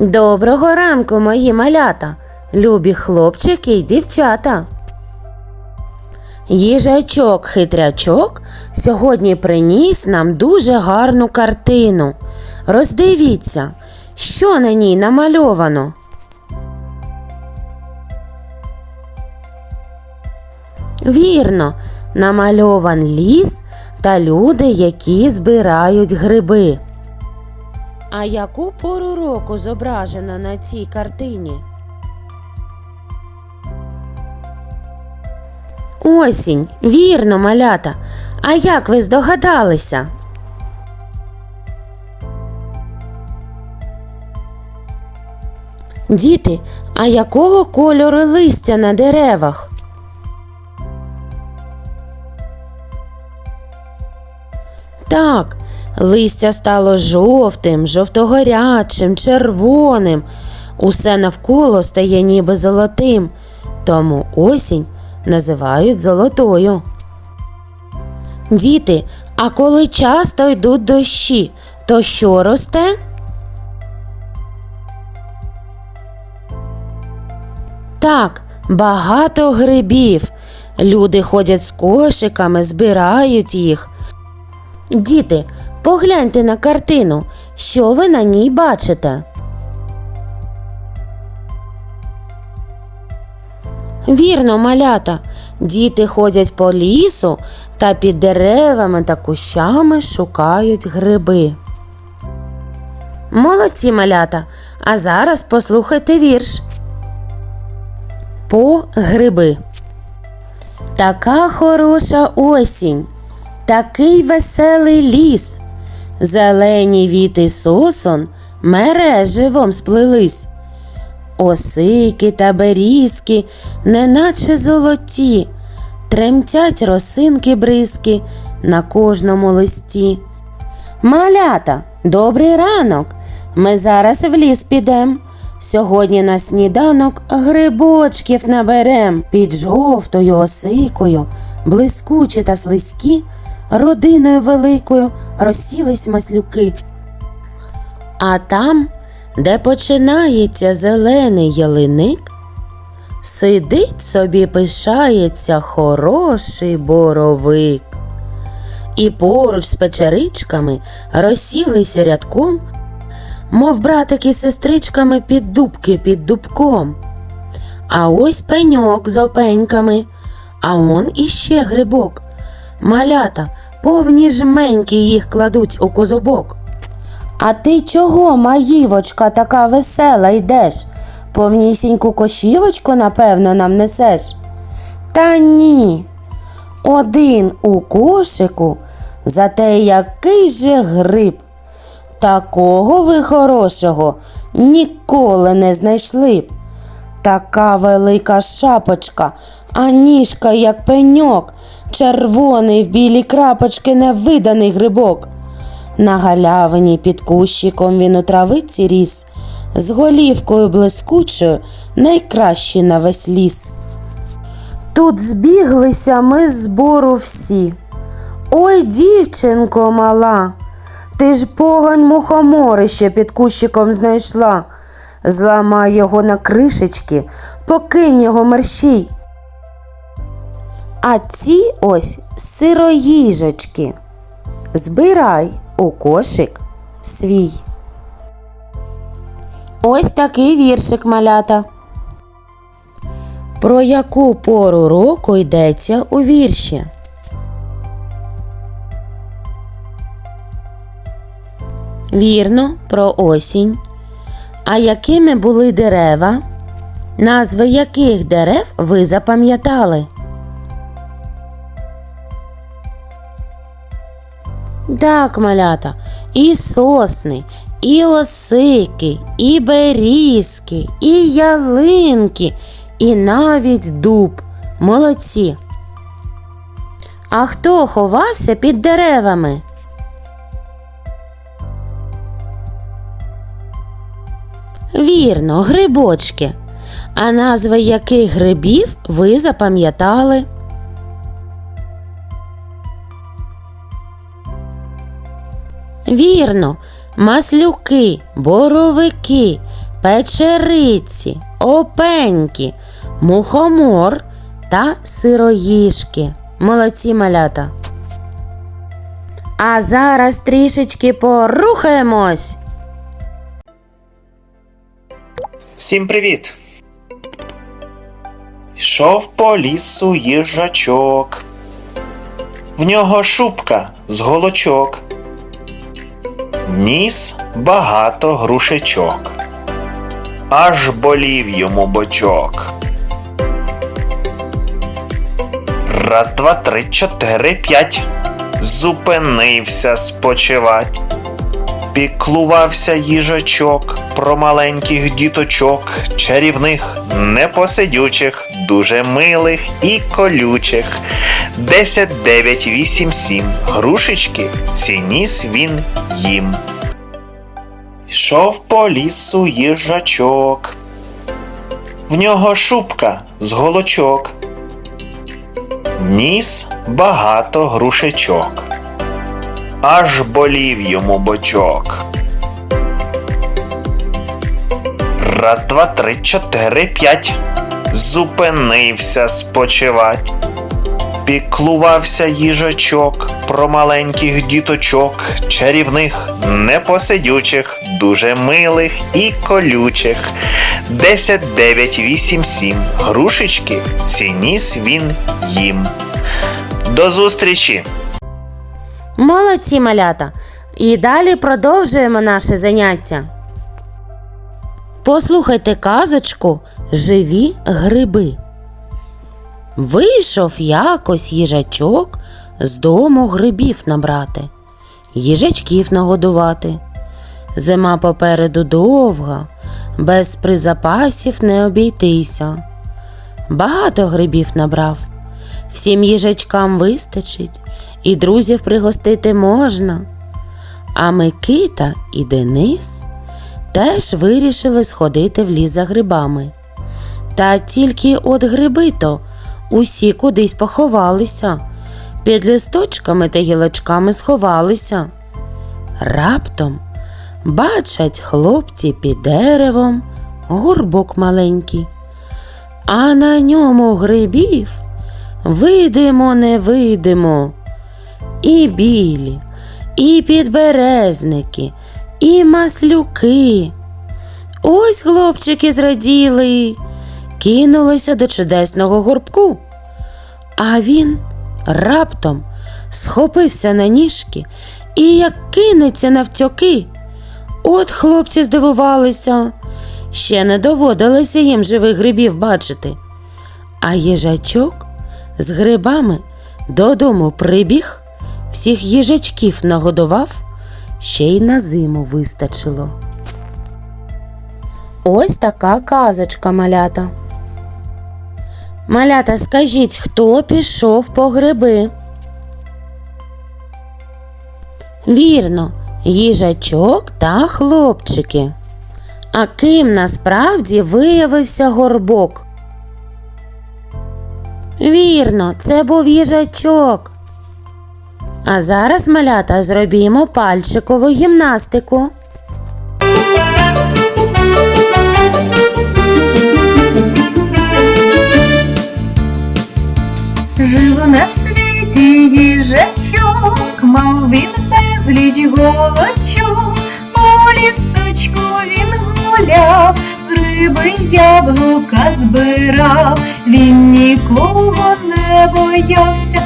Доброго ранку, мої малята, любі хлопчики й дівчата. Їжачок хитрячок сьогодні приніс нам дуже гарну картину. Роздивіться, що на ній намальовано. Вірно, намальован ліс та люди, які збирають гриби. А яку пору року зображено на цій картині? Осінь, вірно, малята. А як ви здогадалися? Діти, а якого кольору листя на деревах? Так, листя стало жовтим, жовтогорячим, червоним. Усе навколо стає ніби золотим, тому осінь називають золотою. Діти, а коли часто йдуть дощі, то що росте? Так, багато грибів. Люди ходять з кошиками, збирають їх. Діти, погляньте на картину, що ви на ній бачите. Вірно, малята, діти ходять по лісу та під деревами та кущами шукають гриби. Молодці малята, а зараз послухайте вірш. По гриби. Така хороша осінь, такий веселий ліс, зелені віти сосон мереживом сплелись. Осики та берізки, неначе золоті, тремтять росинки бризки на кожному листі. Малята, добрий ранок! Ми зараз в ліс підем. Сьогодні на сніданок грибочків наберем під жовтою осикою, блискучі та слизькі, родиною великою розсілись маслюки. А там, де починається зелений ялиник, сидить собі пишається хороший боровик. І поруч з печеричками розсілися рядком, мов братики сестричками під дубки під дубком. А ось пеньок з опеньками, а он іще грибок. Малята повні жменьки їх кладуть у козубок. А ти чого, маївочка, така весела йдеш? Повнісіньку кошівочку, напевно, нам несеш? Та ні. Один у кошику, зате який же гриб. Такого ви хорошого ніколи не знайшли б. Така велика шапочка, а ніжка, як пеньок, червоний в білі крапочки невиданий грибок. На галявині під кущиком він у травиці ріс, з голівкою блискучою, найкращий на весь ліс. Тут збіглися ми з збору всі. Ой, дівчинко мала, ти ж погань мухоморище під кущиком знайшла. Зламай його на кришечки, покинь його мерщій. А ці ось сироїжечки. Збирай у кошик свій. Ось такий віршик малята. Про яку пору року йдеться у вірші? Вірно, про осінь. А якими були дерева? Назви яких дерев ви запам'ятали? Так, малята, і сосни, і осики, і берізки, і ялинки, і навіть дуб. Молодці. А хто ховався під деревами? Вірно, грибочки. А назви яких грибів ви запам'ятали? Вірно, маслюки, боровики, печериці, опеньки, мухомор та сироїшки. Молодці малята. А зараз трішечки порухаємось. Всім привіт! Йшов по лісу їжачок. В нього шубка з голочок. Ніс багато грушечок. Аж болів йому бочок. Раз, два, три, чотири, п'ять. Зупинився спочивать. Піклувався їжачок про маленьких діточок, чарівних, непосидючих, дуже милих і колючих. Десять, дев'ять, вісім, сім. Грушечки цініс він їм. Йшов по лісу їжачок. В нього шубка з голочок. Ніс багато грушечок аж болів йому бочок. Раз, два, три, чотири, п'ять. Зупинився спочивать. Піклувався їжачок про маленьких діточок, чарівних, непосидючих, дуже милих і колючих. Десять, дев'ять, вісім, сім. Грушечки цініс він їм. До зустрічі! Молодці малята. І далі продовжуємо наше заняття. Послухайте казочку Живі гриби. Вийшов якось їжачок з дому грибів набрати, їжачків нагодувати. Зима попереду довга, без призапасів не обійтися. Багато грибів набрав, всім їжачкам вистачить, і друзів пригостити можна. А Микита і Денис теж вирішили сходити в ліс за грибами. Та тільки от гриби то усі кудись поховалися, під листочками та гілочками сховалися. Раптом бачать хлопці під деревом горбок маленький, а на ньому грибів видимо, не видимо. І білі, і підберезники, і маслюки. Ось хлопчики зраділи, кинулися до чудесного горбку. А він раптом схопився на ніжки і як кинеться навтьоки. От хлопці здивувалися, ще не доводилося їм живих грибів бачити. А їжачок з грибами додому прибіг, всіх їжачків нагодував, ще й на зиму вистачило. Ось така казочка малята. Малята, скажіть, хто пішов по гриби? Вірно, їжачок та хлопчики. А ким насправді виявився горбок? Вірно, це був їжачок. А зараз, малята, зробімо пальчикову гімнастику. Жив на світі їжачок, мав він безліч голочок, по лісочку він гуляв, з риби яблука збирав, він нікого не боявся,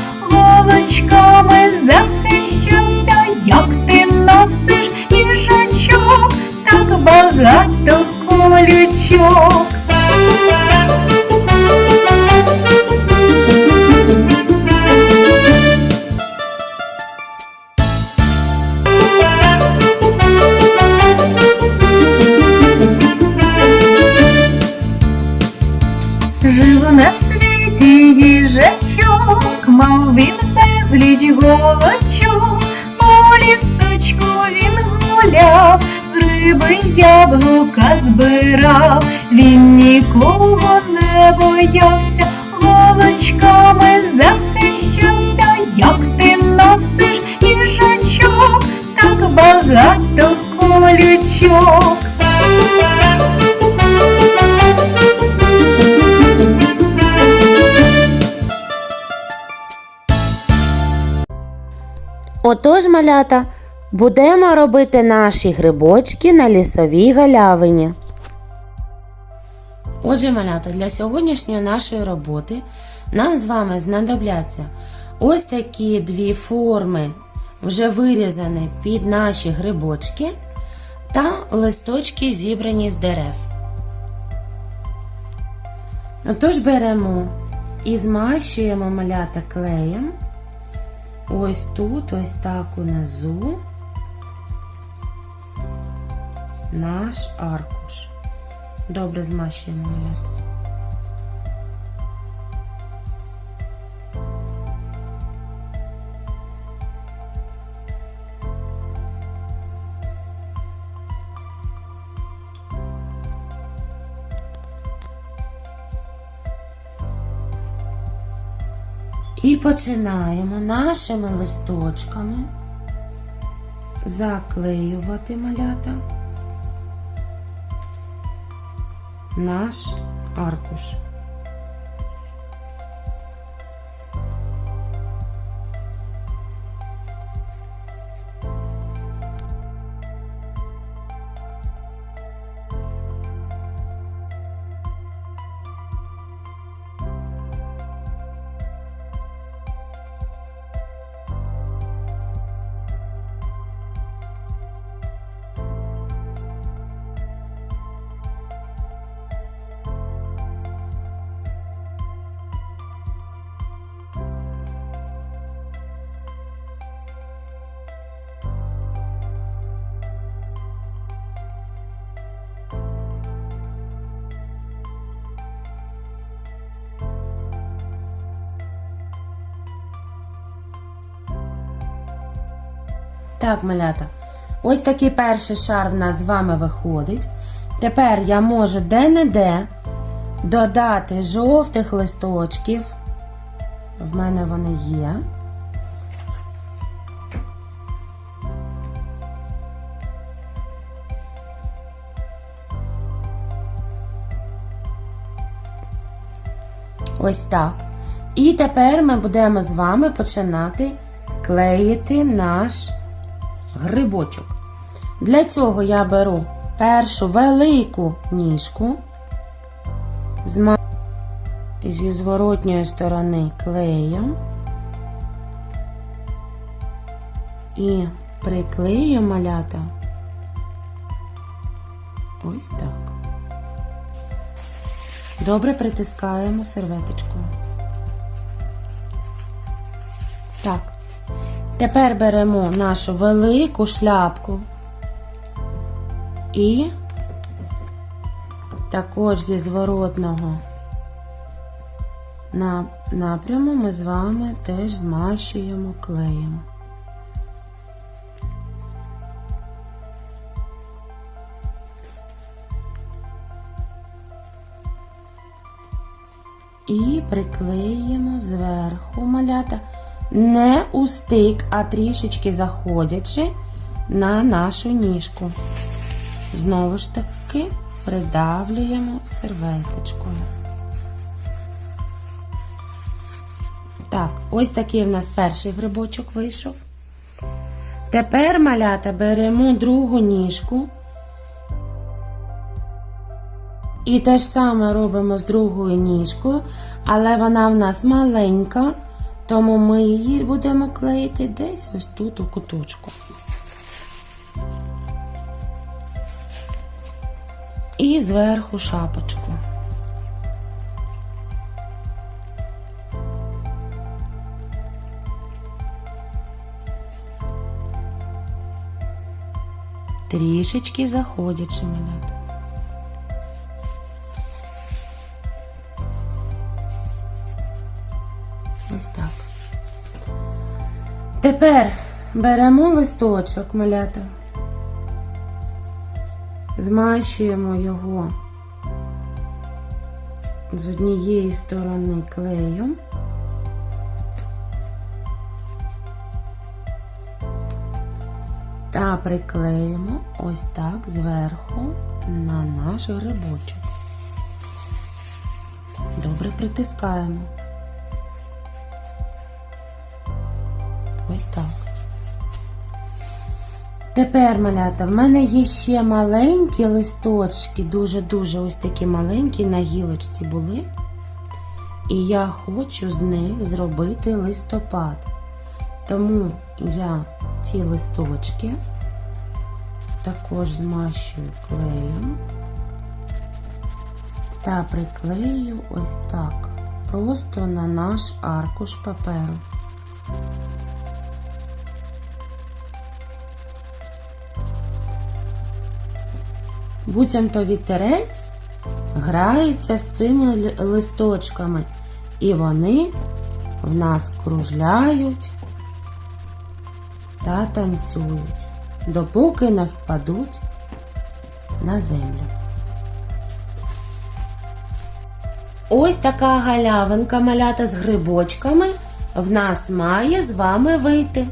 голочками захищався, як ти носиш їжачок, так багато колючок. Безліч по лісочку він гуляв, з риби яблука збирав, він нікого не боявся, голочками захищався, як ти носиш їжачок, так багато колючок. Отож, малята, будемо робити наші грибочки на лісовій галявині. Отже, малята, для сьогоднішньої нашої роботи нам з вами знадобляться ось такі дві форми, вже вирізані під наші грибочки, та листочки зібрані з дерев. Отож беремо і змащуємо малята клеєм. Ось тут, ось так унизу наш аркуш. Добре змащуємо малята. Починаємо нашими листочками заклеювати малята наш аркуш. Так, малята. Ось такий перший шар в нас з вами виходить. Тепер я можу де-не-де додати жовтих листочків. В мене вони є. Ось так. І тепер ми будемо з вами починати клеїти наш грибочок. Для цього я беру першу велику ніжку зі зворотньої сторони клеєм і приклею малята ось так. Добре притискаємо серветочкою. Тепер беремо нашу велику шляпку і також зі зворотного напряму ми з вами теж змащуємо клеєм. І приклеїмо зверху малята не у стик, а трішечки заходячи на нашу ніжку. Знову ж таки придавлюємо серветочкою. Так, ось такий в нас перший грибочок вийшов. Тепер малята беремо другу ніжку. І те ж саме робимо з другою ніжкою, але вона в нас маленька, тому ми її будемо клеїти десь ось тут у куточку. І зверху шапочку. Трішечки заходячи малята. Тепер беремо листочок малята, змащуємо його з однієї сторони клеєм. Та приклеїмо ось так зверху на наш грибочок. Добре притискаємо. Ось так. Тепер, малята, в мене є ще маленькі листочки, дуже-дуже ось такі маленькі на гілочці були. І я хочу з них зробити листопад. Тому я ці листочки також змащую клеєм та приклею ось так, просто на наш аркуш паперу. Буцімто вітерець грається з цими листочками, і вони в нас кружляють та танцюють, допоки не впадуть на землю. Ось така галявинка малята з грибочками в нас має з вами вийти.